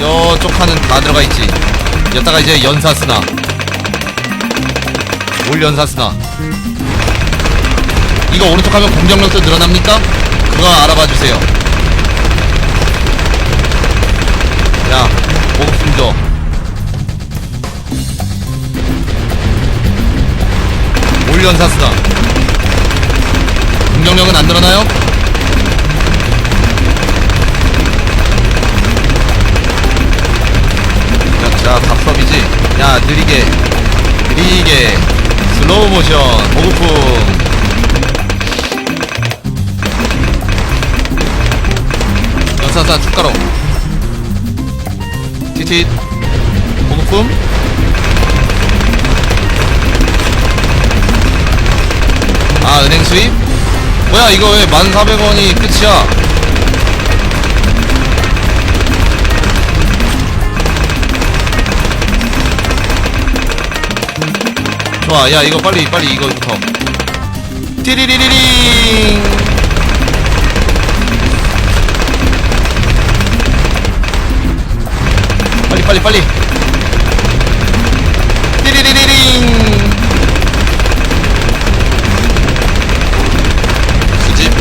여쪽 칸은 다 들어가 있지. 여기다가 이제 연사스나. 올 연사스나. 이거 오른쪽 하면 공격력도 늘어납니까? 그거 알아봐 주세요. 야 보급 숨줘 올 연사스나. 공격력은 안 늘어나요? 자, 자, 답섭이지. 야, 느리게, 느리게, 슬로우 모션, 보급품. 연사사 축가로. 티tit, 보급품. 아, 은행 수입? 뭐야, 이거 왜 1,400원이 끝이야? 좋아. 야 이거 빨리 빨리 이거부터 띠리리리링. 빨리 빨리 빨리. 띠리리리링. 수집.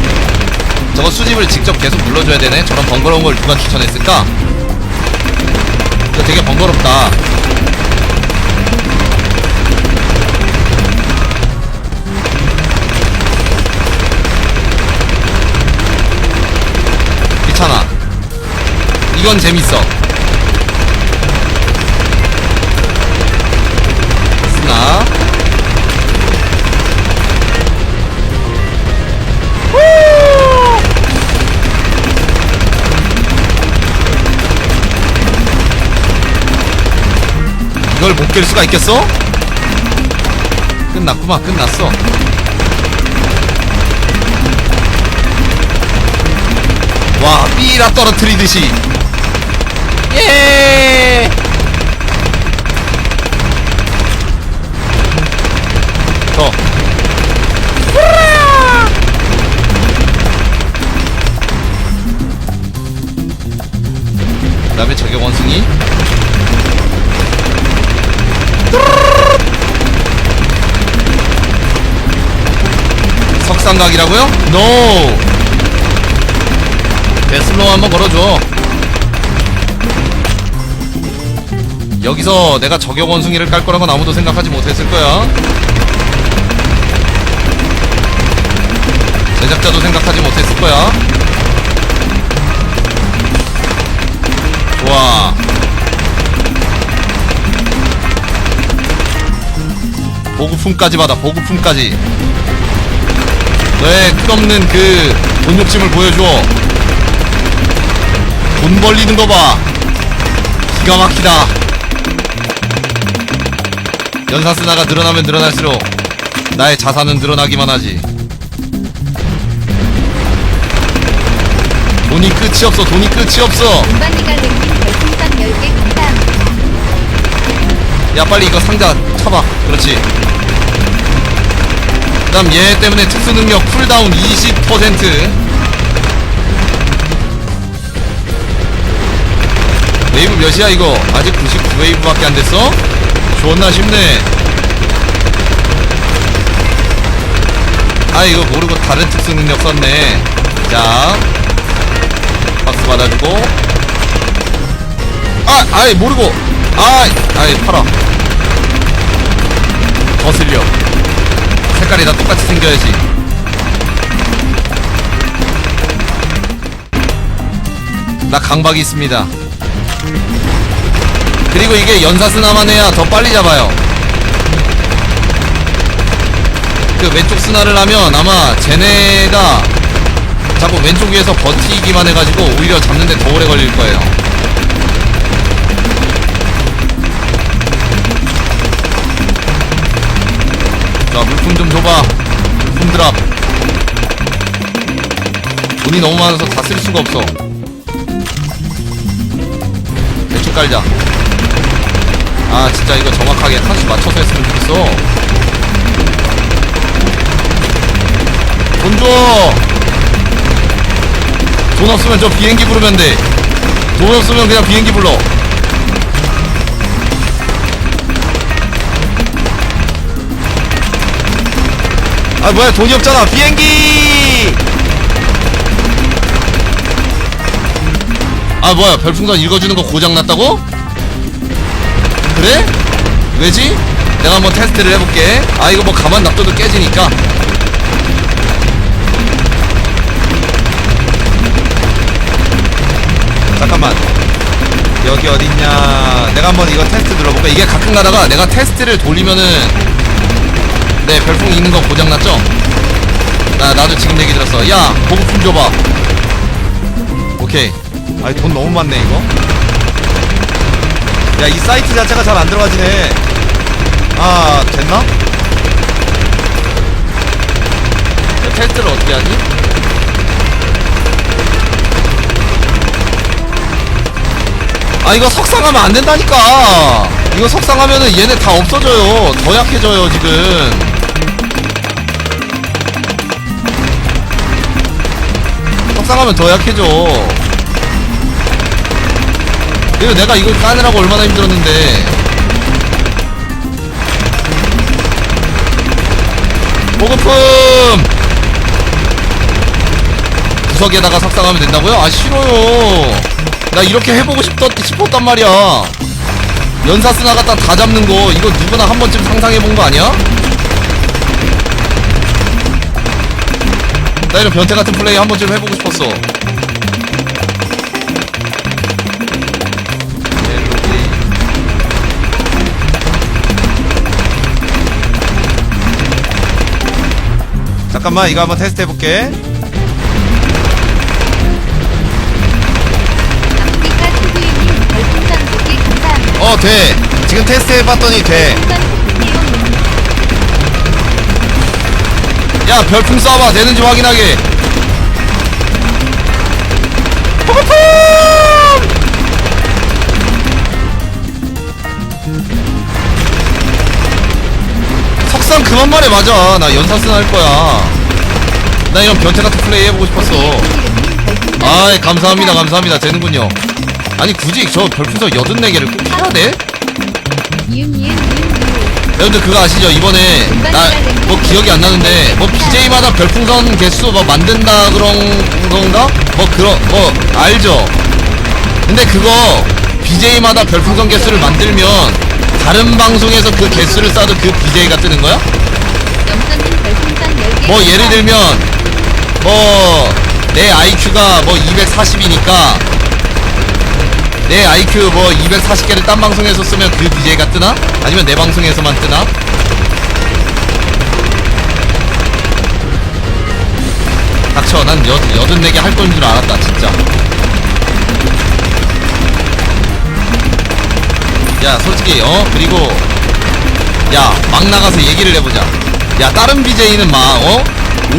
저거 수집을 직접 계속 눌러줘야 되네. 저런 번거로운 걸 누가 추천했을까? 되게 번거롭다 이건 재밌어. 후! 이걸 못 깰 수가 있겠어? 끝났구만, 끝났어. 와 삐라 떨어뜨리듯이 다음에 저격 원숭이 석상각이라고요? NO 데슬로 한번 걸어줘. 여기서 내가 저격 원숭이를 깔건 아무도 생각하지 못했을 거야. 제작자도 생각하지 못했을 거야. 좋아. 보급품까지 받아, 보급품까지. 너의 끝없는 그 돈 욕심을 보여줘. 돈 벌리는 거 봐. 기가 막히다. 연사스나가 늘어나면 늘어날수록 나의 자산은 늘어나기만 하지. 돈이 끝이 없어, 돈이 끝이 없어. 야, 빨리 이거 상자 쳐봐. 그렇지. 그 다음 얘 때문에 특수 능력 쿨다운 20%. 웨이브 몇이야 이거? 아직 99웨이브밖에 안 됐어? 존나 쉽네. 아 이거 모르고 다른 특수 능력 썼네. 자, 박스 받아주고. 아, 아이 모르고. 아, 아이 팔아. 거슬려. 색깔이 다 똑같이 생겨야지. 나 강박이 있습니다. 그리고 이게 연사스나만 해야 더 빨리 잡아요. 그 왼쪽 스나를 하면 아마 쟤네가 자꾸 왼쪽 위에서 버티기만 해가지고 오히려 잡는데 더 오래 걸릴 거예요. 자 물품 좀 줘봐. 물품 드랍 돈이 너무 많아서 다 쓸 수가 없어. 대충 깔자. 아 진짜 이거 정확하게 칸수 맞춰서 했으면 좋겠어. 돈 줘! 돈 없으면 저 비행기 부르면 돼. 돈 없으면 그냥 비행기 불러 아 뭐야 돈이 없잖아. 비행기! 아 뭐야 별풍선 읽어주는 거 고장났다고? 그래? 왜지? 내가 한번 테스트를 해볼게. 아 이거 뭐 가만 놔둬도 깨지니까. 잠깐만. 여기 어딨냐. 내가 한번 이거 테스트 들어볼까? 이게 가끔 가다가 내가 테스트를 돌리면은 네 별풍 있는 거 고장났죠? 나 나도 지금 얘기 들었어. 야 보급품 줘봐. 오케이. 아이 돈 너무 많네 이거. 야 이 사이트 자체가 잘 안 들어가지네. 아 됐나? 야, 테스트를 어떻게 하지? 아 이거 석상하면 안 된다니까. 이거 석상하면은 얘네 다 없어져요. 더 약해져요 지금 석상하면 더 약해져. 그리고 내가 이걸 까느라고 얼마나 힘들었는데. 보급품! 구석에다가 석상하면 된다고요? 아 싫어요. 나 이렇게 해보고 싶었, 싶었단 말이야. 연사스나 갖다 다 잡는 거 이거 누구나 한 번쯤 상상해본 거 아니야? 나 이런 변태 같은 플레이 한 번쯤 해보고 싶었어. 잠깐만 이거 한번 테스트 해볼게. 아프리카 TV님 별풍선 100개 감사합니다. 어 돼. 지금 테스트 해봤더니 돼 야 별풍 쏴봐. 되는지 확인하게. 보급품 석상 그만 말해 맞아. 나 연사스나 할 거야. 나 이런 변태 같은 플레이 해보고 싶었어. 아이 감사합니다 감사합니다. 되는군요. 아니 굳이 저 별풍선 84개를 꼭 해야 돼? 여러분들 그거 아시죠? 이번에 나 뭐 기억이 안 나는데 뭐 BJ마다 별풍선 개수 뭐 만든다 그런 건가? 뭐 그런 뭐 알죠? 근데 그거 BJ마다 별풍선 개수를 만들면 다른 방송에서 그 개수를 쌓아도 그 BJ가 뜨는 거야? 영선님 별풍선 10개 뭐 예를 들면 뭐 내 IQ가 뭐 240이니까 내 IQ 뭐 240개를 딴 방송에서 쓰면 그 BJ가 뜨나? 아니면 내 방송에서만 뜨나? 닥쳐 난 여, 84개 할 건 줄 알았다 진짜 야 솔직히 어 그리고 야 막 나가서 얘기를 해보자 야 다른 BJ는 막 어?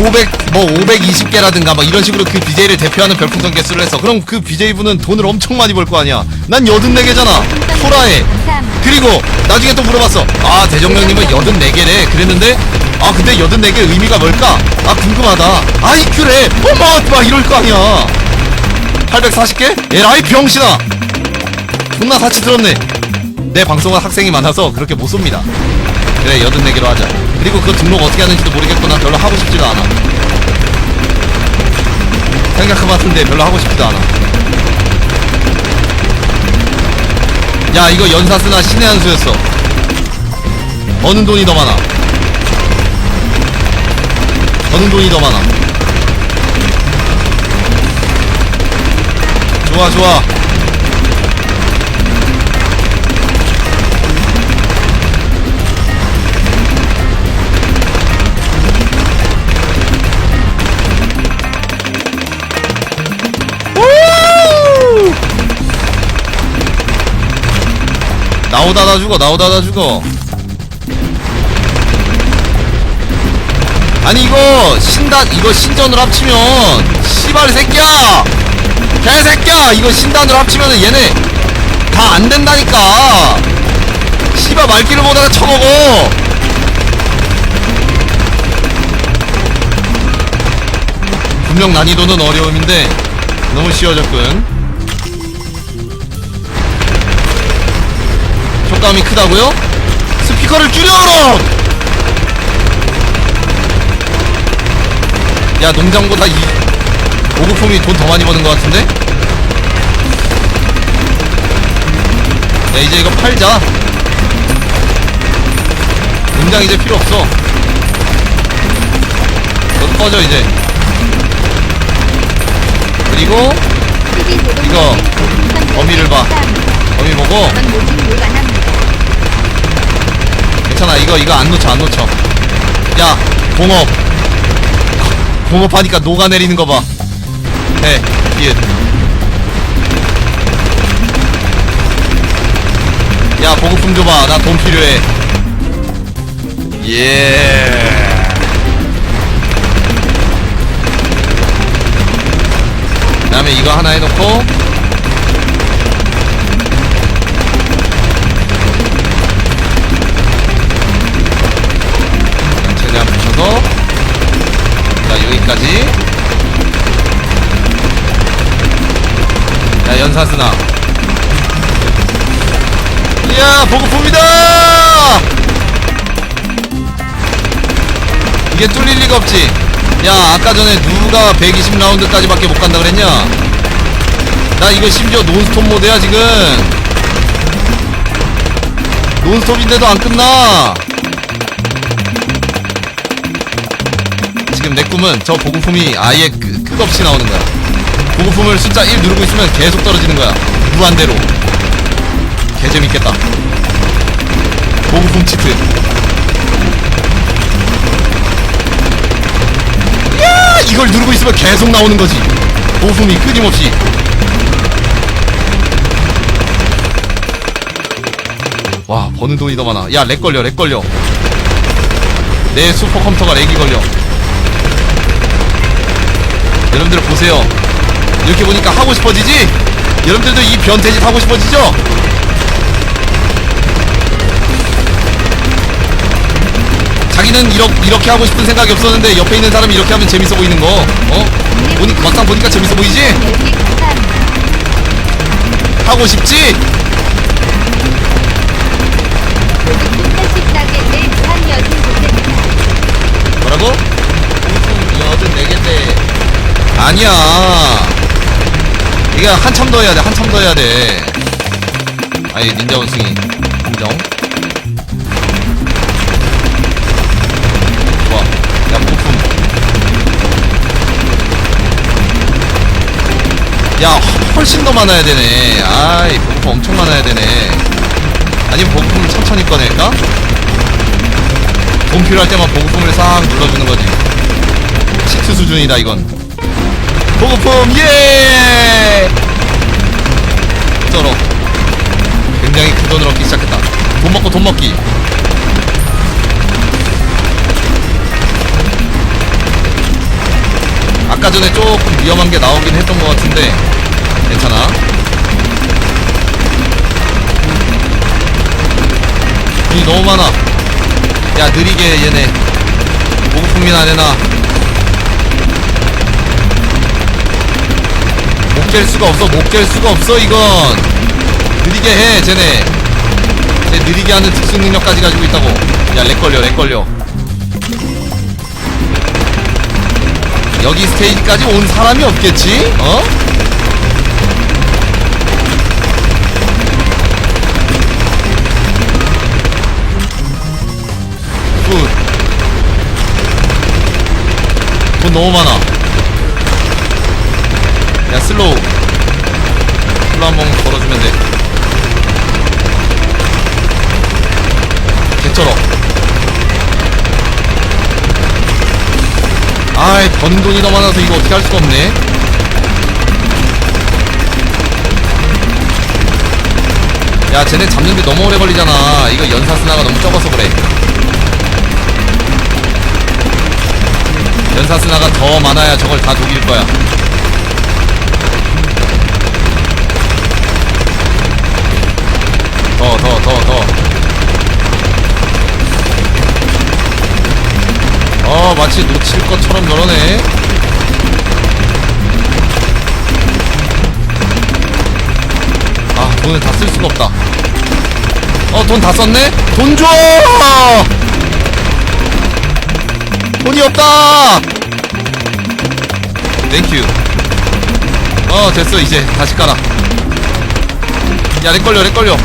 500 뭐 520개라든가 뭐 이런 식으로 그 BJ를 대표하는 별풍선 개수를 해서 그럼 그 BJ분은 돈을 엄청 많이 벌 거 아니야. 난 84개잖아. 소라해 감사합니다. 그리고 나중에 또 물어봤어. 아 대정령님은 84개래. 그랬는데 아 근데 84개 의미가 뭘까? 아 궁금하다. 아이 큐래. 어머 막 이럴 거 아니야. 840개? 에라이 병신아. 존나 사치 들었네. 내 방송은 학생이 많아서 그렇게 못 쏩니다. 그래 84개로 하자 그리고 그거 등록 어떻게 하는지도 모르겠고 난 별로 하고 싶지도 않아. 생각해봤는데 별로 하고 싶지도 않아. 야 이거 연사스나 신의 한 수였어. 버는 돈이 더 많아. 버는 돈이 더 많아. 좋아 좋아 나오다 다 죽어 나오다 다 죽어. 아니 이거 신단 이거 신전으로 합치면 씨발 새끼야! 개새끼야! 이거 신단으로 합치면은 얘네 다 안 된다니까! 씨발 말귀를 못하다 쳐먹어! 분명 난이도는 어려움인데 너무 쉬워졌군 부담이 크다고요? 스피커를 줄여! 야 농장보다 이 보급품이 돈 더 많이 버는 것 같은데? 야 이제 이거 팔자 농장 이제 필요 없어 너도 꺼져 이제 그리고 이거, 10개 봐. 감사합니 괜찮아. 이거 이거 안 놓쳐 안 놓쳐. 야 공업. 공업하니까 녹아내리는 거봐. 해 기읒 야 보급품 줘봐. 나 돈 필요해. 예. 그다음에 이거 하나 해놓고 자 연사스나 이야 보급품이다! 이게 뚫릴 리가 없지. 야 아까 전에 누가 120라운드까지 밖에 못 간다 그랬냐? 나 이거 심지어 논스톱 모드야 지금. 논스톱인데도 안 끝나. 지금 내 꿈은 저 보급품이 아예 끝, 끝없이 나오는 거야. 보급품을 숫자 1 누르고 있으면 계속 떨어지는 거야. 무한대로. 개재밌겠다. 보급품 치트. 야 이걸 누르고 있으면 계속 나오는 거지. 보급품이 끊임없이. 와 버는 돈이 더 많아. 야 렉 걸려 렉 걸려. 내 슈퍼컴퓨터가 렉이 걸려. 여러분들 보세요. 이렇게 보니까 하고 싶어지지? 여러분들도 이 변태짓 하고 싶어지죠? 자기는 이렇게, 이렇게 하고 싶은 생각이 없었는데 옆에 있는 사람이 이렇게 하면 재밌어 보이는 거. 어? 보니, 막상 보니까 재밌어 보이지? 10개 감사합니다. 하고 싶지? 보급품 84개 내 무한 여신 좋겠다. 뭐라고? 여든 네개인데 아니야 이게 한참 더 해야 돼 한참 더 해야 돼. 아이 닌자 원숭이. 인정? 좋아. 야 부품. 야 훨씬 더 많아야 되네. 아이 보급 엄청 많아야 되네. 아니면 보급품 천천히 꺼낼까? 돈 필요할 때만 보급품을 싹 눌러주는 거지. 시트 수준이다 이건. 보급품 예! 쩔어. 굉장히 큰 돈을 얻기 시작했다. 돈 먹고 돈 먹기. 아까 전에 조금 위험한 게 나오긴 했던 것 같은데 괜찮아. 돈이 너무 많아. 야 느리게 얘네 보급품이나 내놔 못 깰 수가 없어 못 깰 수가 없어 이건 느리게 해 쟤네 쟤 느리게 하는 특수 능력까지 가지고 있다고 야렉 걸려 렉 걸려 여기 스테이지까지 온 사람이 없겠지? 어? 굿. 돈 너무 많아. 야, 슬로우. 슬로우 한 번 걸어주면 돼. 개쩔어. 아이, 버는 돈이 더 많아서 이거 어떻게 할 수가 없네. 야, 쟤네 잡는데 너무 오래 걸리잖아. 이거 연사 스나가 너무 적어서 그래. 연사 스나가 더 많아야 저걸 다 녹일 거야. 더, 더, 더, 더. 어, 마치 놓칠 것처럼 저러네. 아, 돈을 다 쓸 수가 없다. 어 돈 다 썼네? 돈 줘! 돈이 없다! 땡큐 어 됐어 이제 다시 깔아 야 렉 걸려 렉 걸려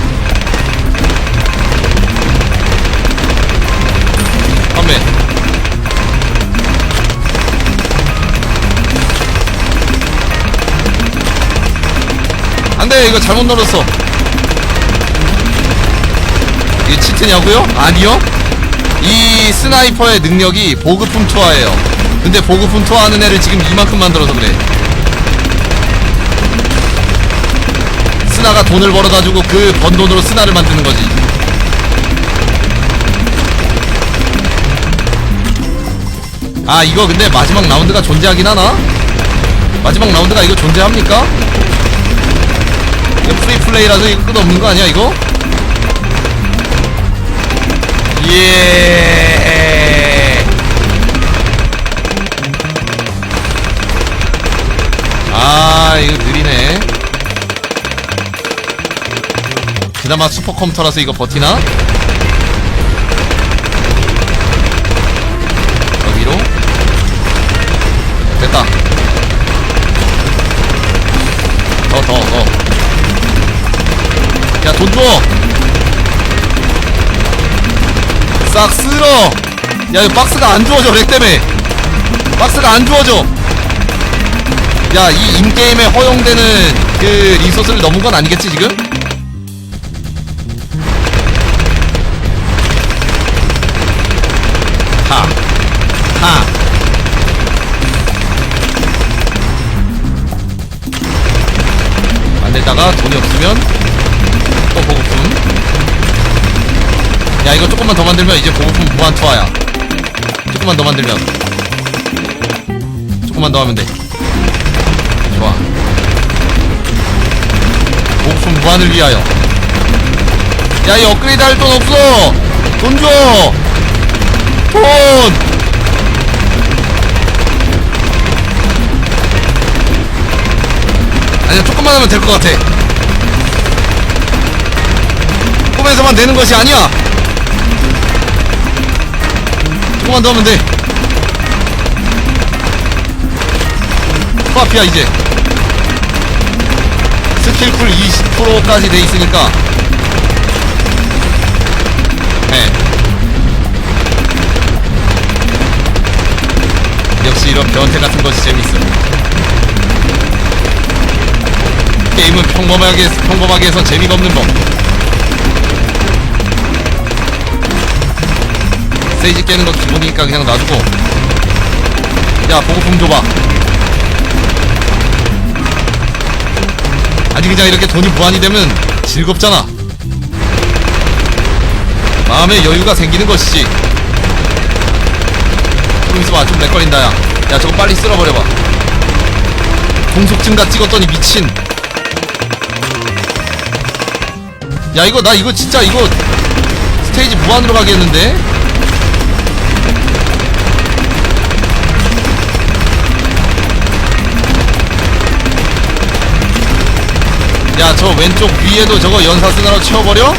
안돼 이거 잘못 눌렀어 이게 치트냐고요? 아니요 이 스나이퍼의 능력이 보급품 투하예요 근데 보급품 투하하는 애를 지금 이만큼 만들어서 그래 스나가 돈을 벌어가지고 그 번 돈으로 스나를 만드는 거지 아 이거 근데 마지막 라운드가 존재하긴 하나? 마지막 라운드가 이거 존재합니까? 이거 프리 플레이라서 이거 끝없는 거 아니야 이거? 예. 아 이거 느리네. 그나마 슈퍼컴퓨터라서 이거 버티나? 돈 줘. 싹 쓸어 야 이거 박스가 안 주워져 렉 때문에 박스가 안 주워져 야 이 인게임에 허용되는 그 리소스를 넘은 건 아니겠지 지금? 하 하. 안 되다가 돈이 없으면 이거 조금만 더 만들면 이제 보급품 무한 투하야. 조금만 더 만들면. 조금만 더 하면 돼. 좋아. 보급품 무한을 위하여. 야 이 업그레이드 할 돈 없어. 돈 줘! 돈! 아니야 조금만 하면 될 것 같아. 꿈에서만 되는 것이 아니야 조금만 더 하면 돼. 코앞이야 이제. 스킬쿨 20%까지 돼 있으니까. 네. 역시 이런 변태 같은 것이 재밌어. 게임은 평범하게 평범하게 해서 재미가 없는 법 세이지 깨는 거 기본이니까 그냥 놔두고. 야 보고품 줘봐. 아니 그냥 이렇게 돈이 무한이 되면 즐겁잖아. 마음의 여유가 생기는 것이지. 좀 있어봐 좀 렉걸린다 야. 야 저거 빨리 쓸어버려봐. 공속 증가 찍었더니 미친. 야 이거 나 이거 진짜 이거 스테이지 무한으로 가겠는데 야 저 왼쪽 위에도 저거 연사스나로 채워버려?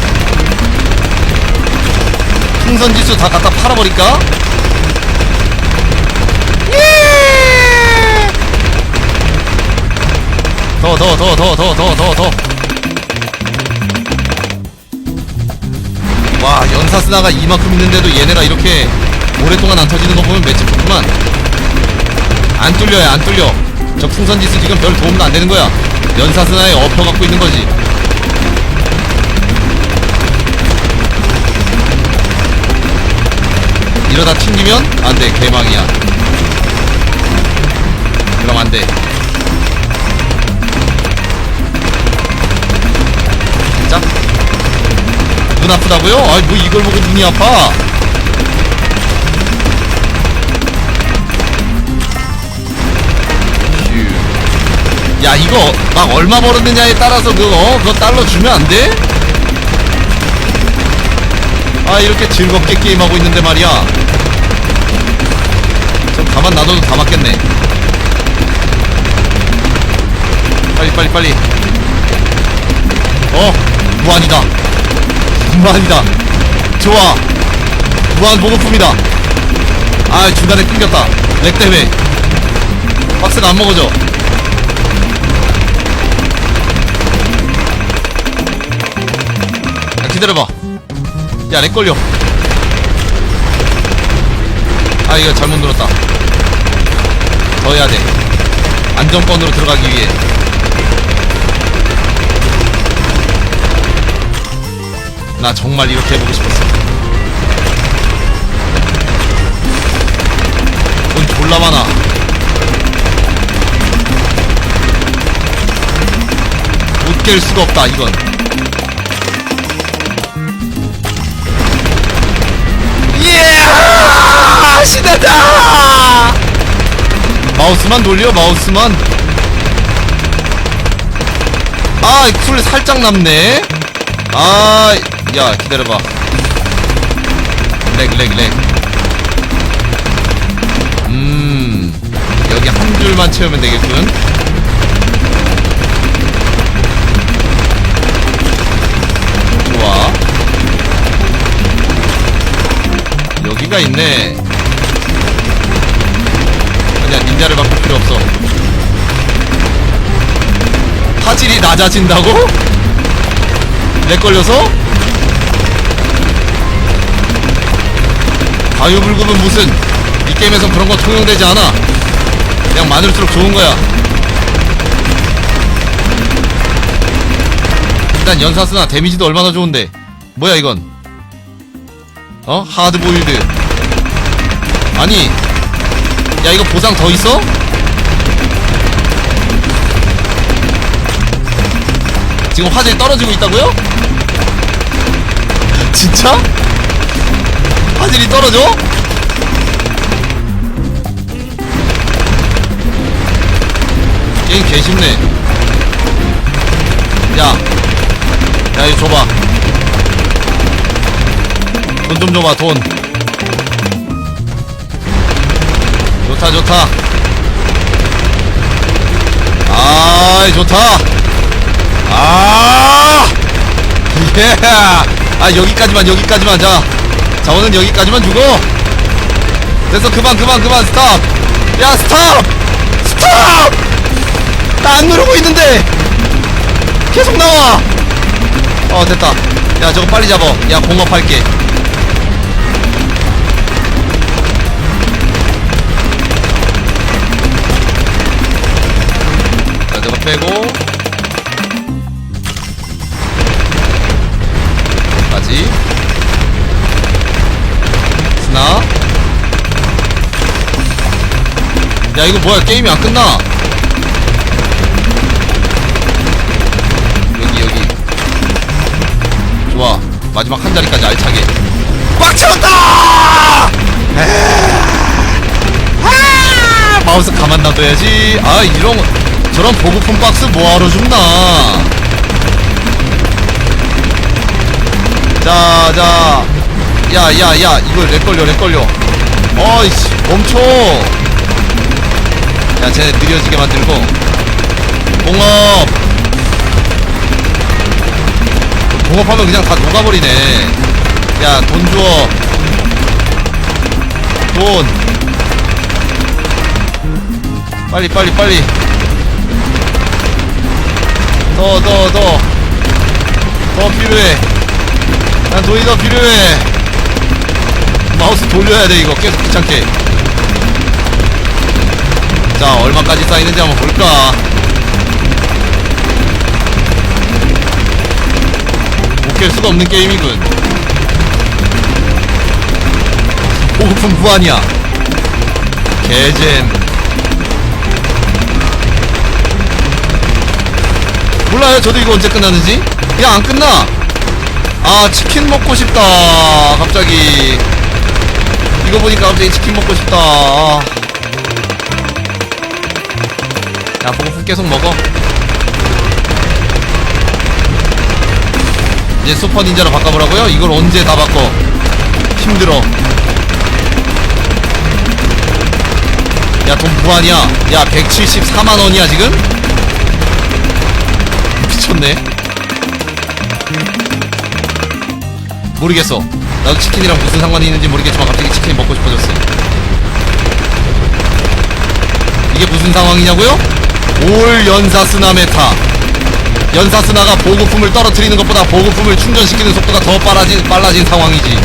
풍선지수 다 갖다 팔아버릴까? 예! 더더 더 더 더 더 더더 와 연사스나가 이만큼 있는데도 얘네가 이렇게 오랫동안 안 터지는 거 보면 맷집 좋구만 안 뚫려요 안 뚫려. 저 풍선 지수 지금 별 도움도 안 되는 거야. 연사스나에 엎혀갖고 있는 거지. 이러다 튕기면 안돼 개망이야. 그럼 안돼. 자. 눈 아프다고요? 아이 뭐 이걸 보고 눈이 아파 야 이거 막 얼마 벌었느냐에 따라서 그거 그거 달러 주면 안 돼? 아 이렇게 즐겁게 게임하고 있는데 말이야. 좀 가만 놔둬도 다 맞겠네. 빨리 빨리 빨리. 어? 무한이다. 무한이다. 좋아. 무한 보급품이다. 아 중간에 끊겼다. 렉 때문에. 박스가 안 먹어져 기다려봐. 야 렉 걸려. 아 이거 잘못 눌렀다. 더 해야 돼. 안정권으로 들어가기 위해. 나 정말 이렇게 해보고 싶었어. 돈 졸라 많아. 못깰 수가 없다 이건 예! 신난다! 마우스만 돌려 마우스만 아, 쿨 살짝 남네. 아, 야, 기다려봐. 렉, 렉, 렉. 음, 여기 한 줄만 채우면 되겠군. 좋아. 여기가 있네. 닌자를 바꿀 필요 없어. 화질이 낮아진다고? 렉 걸려서? 과유불급은 무슨 이 게임에선 그런 거 통용되지 않아 그냥 많을수록 좋은 거야 일단 연사스나 데미지도 얼마나 좋은데 뭐야 이건 어? 하드보일드 아니 야 이거 보상 더 있어? 지금 화질이 떨어지고 있다고요? 진짜? 화질이 떨어져? 게임 개쉽네 야, 야 이거 줘봐 돈 좀 줘봐 돈 좋다 좋다 아이 좋다 아! 예! 아, 여기까지만, 여기까지만, 자. 자, 오늘 여기까지만 주고. 됐어, 그만, 그만, 그만, 스탑! 야, 스탑! 스탑! 나 안 누르고 있는데! 계속 나와! 어, 됐다. 야, 저거 빨리 잡어. 야, 공업할게. 이거 뭐야? 게임이 안 끝나. 여기 여기. 좋아. 마지막 한 자리까지 알차게. 꽉 채웠다! 에아, 마우스 가만 놔둬야지. 아 이런 저런 보급품 박스 뭐하러 줍나. 자, 자. 야, 야, 야. 이걸 렉 걸려, 렉 걸려. 어이씨, 멈춰. 야, 쟤네 느려지게 만들고. 공업. 공업하면 그냥 다 녹아버리네. 야, 돈 줘. 돈. 빨리, 빨리, 빨리. 더, 더, 더. 더 필요해. 난 돈이 더 필요해 마우스 돌려야 돼 이거 계속 귀찮게 자 얼마까지 쌓이는지 한번 볼까? 못 깰 수가 없는 게임이군. 보급품 무한이야. 개잼. 몰라요. 저도 이거 언제 끝나는지? 야 안 끝나. 아 치킨 먹고 싶다. 갑자기. 이거 보니까 갑자기 치킨 먹고 싶다. 아. 야 보고품 계속 먹어. 이제 슈퍼 닌자로 바꿔보라고요? 이걸 언제 다 바꿔? 힘들어. 야 돈 무한이야. 야 174만원이야 지금? 미쳤네. 모르겠어. 나도 치킨이랑 무슨 상관이 있는지 모르겠지만 갑자기 치킨이 먹고 싶어졌어. 이게 무슨 상황이냐고요? 올 연사스나 메타. 연사스나가 보급품을 떨어뜨리는 것보다 보급품을 충전시키는 속도가 더 빨라진, 빨라진 상황이지.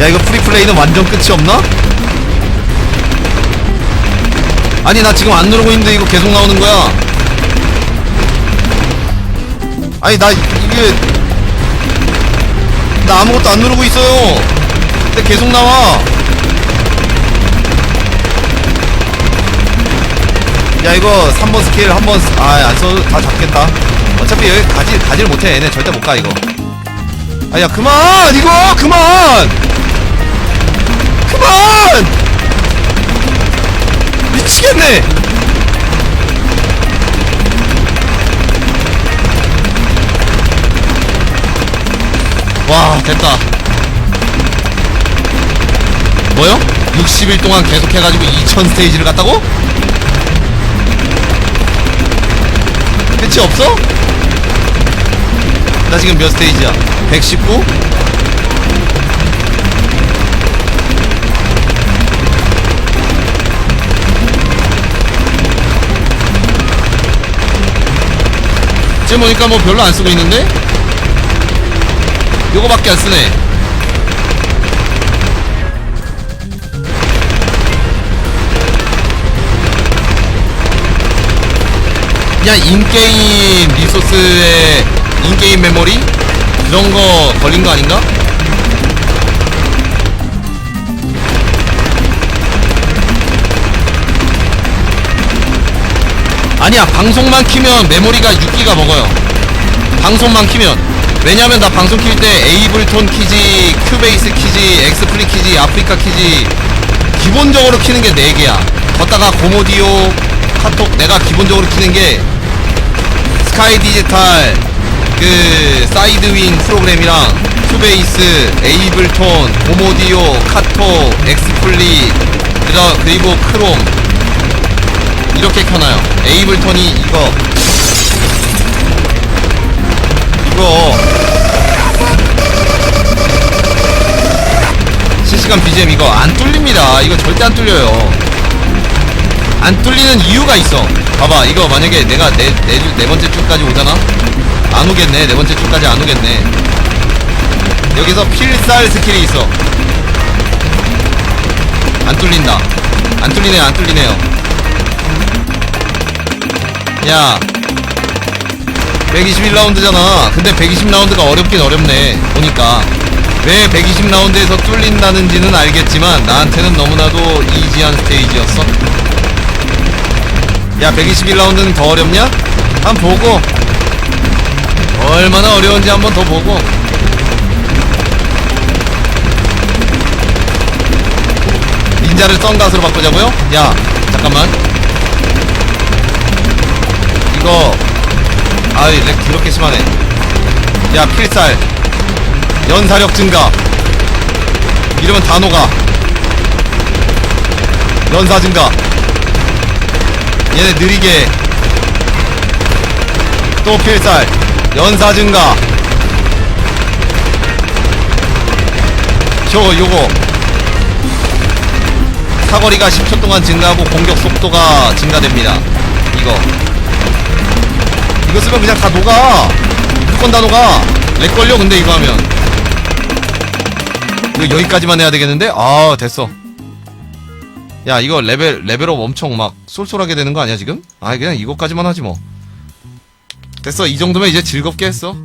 야 이거 프리플레이는 완전 끝이 없나? 아니 나 지금 안 누르고 있는데 이거 계속 나오는 거야. 아니 나 이게 나 아무것도 안 누르고 있어요. 근데 계속 나와 야 이거 3번 스킬 한번 아안 써도 다 잡겠다. 어차피 여기 가지, 가지를 못해 얘네. 절대 못 가 이거. 아야 그만! 이거! 그만! 그만! 미치겠네! 와 됐다. 뭐요? 60일 동안 계속 해가지고 2000 스테이지를 갔다고? 끝이 없어? 나 지금 몇 스테이지야? 119? 지금 보니까 뭐 별로 안 쓰고 있는데? 요거밖에 안 쓰네. 그냥 인게임 리소스에 인게임 메모리? 그런 거 걸린 거 아닌가? 아니야 방송만 키면 메모리가 6기가 먹어요 방송만 키면 왜냐면 나 방송 킬 때 에이블톤 키지 큐베이스 키지 엑스플리 키지 아프리카 키지 기본적으로 키는 게 4개야 걷다가 고모디오 카톡 내가 기본적으로 키는 게 스카이 디지털 그 사이드윙 프로그램이랑 큐베이스 에이블톤 고모디오 카톡 엑스플리 그리고 크롬. 이렇게 켜놔요. 에이블톤이 이거. 이거. 실시간 BGM 이거 안 뚫립니다. 이거 절대 안 뚫려요 안 뚫리는 이유가 있어. 봐봐 이거 만약에 내가 네, 네, 줄- 네 번째 줄까지 오잖아? 안 오겠네. 네 번째 줄까지 안 오겠네. 여기서 필살 스킬이 있어. 안 뚫린다. 안 뚫리네요 안 뚫리네요. 야. 121라운드잖아. 근데 120라운드가 어렵긴 어렵네 보니까. 왜 120라운드에서 뚫린다는지는 알겠지만 나한테는 너무나도 이지한 스테이지였어 야 121라운드는 더 어렵냐? 한번 보고. 얼마나 어려운지 한번 더 보고. 닌자를 썬갓으로 바꾸자고요? 야 잠깐만. 이거 아이 렉 더럽게 심하네. 야 필살. 연사력 증가. 이러면 다 녹아. 연사 증가 얘네 느리게. 또 필살. 연사 증가. 저거 요거. 사거리가 10초 동안 증가하고 공격 속도가 증가됩니다. 이거. 이거 쓰면 그냥 다 녹아. 무조건 다 녹아. 렉 걸려 근데 이거 하면. 이거 여기까지만 해야 되겠는데? 아 됐어. 야 이거 레벨 레벨업 엄청 막 쏠쏠하게 되는 거 아니야 지금? 아 그냥 이거까지만 하지 뭐 됐어 이 정도면 이제 즐겁게 했어